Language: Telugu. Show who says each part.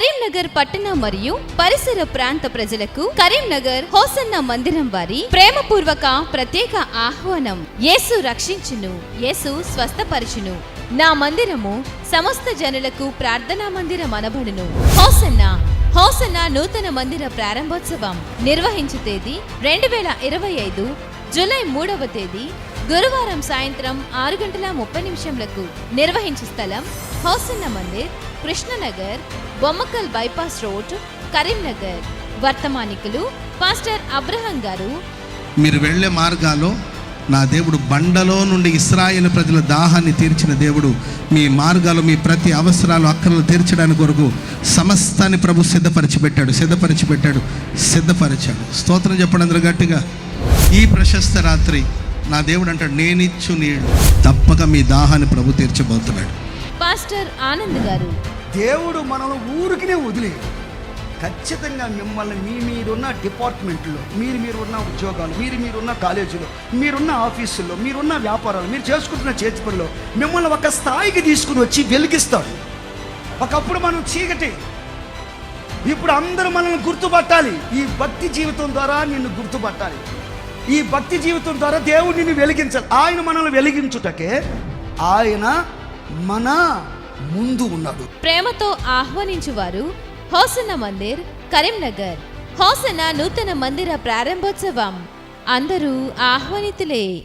Speaker 1: కరీంనగర్ పట్టణ మరియు పరిసర ప్రాంత ప్రజలకు కరీంనగర్ హోసన్న మందిరం వారి ప్రేమపూర్వక ప్రత్యేక ఆహ్వానం. యేసు రక్షించును యేసు స్వస్థపరచును. నా మందిరము సమస్త జనులకు ప్రార్థనా మందిరం అనబడును. హోసన్న హోసన్న నూతన మందిర ప్రారంభోత్సవం నిర్వహించు తేదీ రెండు వేల ఇరవై ఐదు జూలై మూడవ తేదీ గురువారం సాయంత్రం ఆరు గంటల ముప్పై నిమిషంలకు నిర్వహించు స్థలం Hosanna Mandir Krishnanagar Bommakal bypass road Karimnagar. వర్తమానికులు పాస్టర్ అబ్రహం గారు.
Speaker 2: మీరు వెళ్ళే మార్గాల్లో నా దేవుడు బండలో నుండి ఇస్రాయేల్ ప్రజల దాహాన్ని తీర్చిన దేవుడు మీ మార్గాలు మీ ప్రతి అవసరాలు అక్కర్లు తీర్చడానికి కొరకు సమస్తాన్ని ప్రభు సిద్ధపరిచి పెట్టాడు సిద్ధపరిచి పెట్టాడు సిద్ధపరిచాడు. స్తోత్రం చెప్పండి అందరూ గట్టిగా. ఈ ప్రశస్త రాత్రి నా దేవుడు అంటాడు నేనిచ్చు నీళ్ళు. తప్పక మీ దాహాన్ని ప్రభు తీర్చబోతున్నాడు.
Speaker 1: పాస్టర్ ఆనంద్ గారు.
Speaker 3: దేవుడు మనల్ని ఊరికినే వదిలి. ఖచ్చితంగా మిమ్మల్ని మీ మీరున్న డిపార్ట్మెంట్లో మీరు మీరున్న ఉద్యోగాలు మీరు మీరున్న కాలేజీలో మీరున్న ఆఫీసుల్లో మీరున్న వ్యాపారాలు మీరు చేసుకుంటున్న చేతి పనిలో మిమ్మల్ని ఒక స్థాయికి తీసుకుని వచ్చి వెలిగిస్తాడు. ఒకప్పుడు మనం చీకటి. ఇప్పుడు అందరూ మనల్ని గుర్తుపట్టాలి. ఈ భక్తి జీవితం ద్వారా నిన్ను గుర్తుపట్టాలి. ఈ భక్తి జీవితం ద్వారా దేవుడు నిన్ను వెలిగించాలి. ఆయన మనల్ని వెలిగించుటకే ఆయన మన ముందు ఉన్నాడు.
Speaker 1: ప్రేమతో ఆహ్వానించువారు హోసన మందిర్ కరీంనగర్. హోసన నూతన మందిర ప్రారంభోత్సవం. అందరూ ఆహ్వానితులే.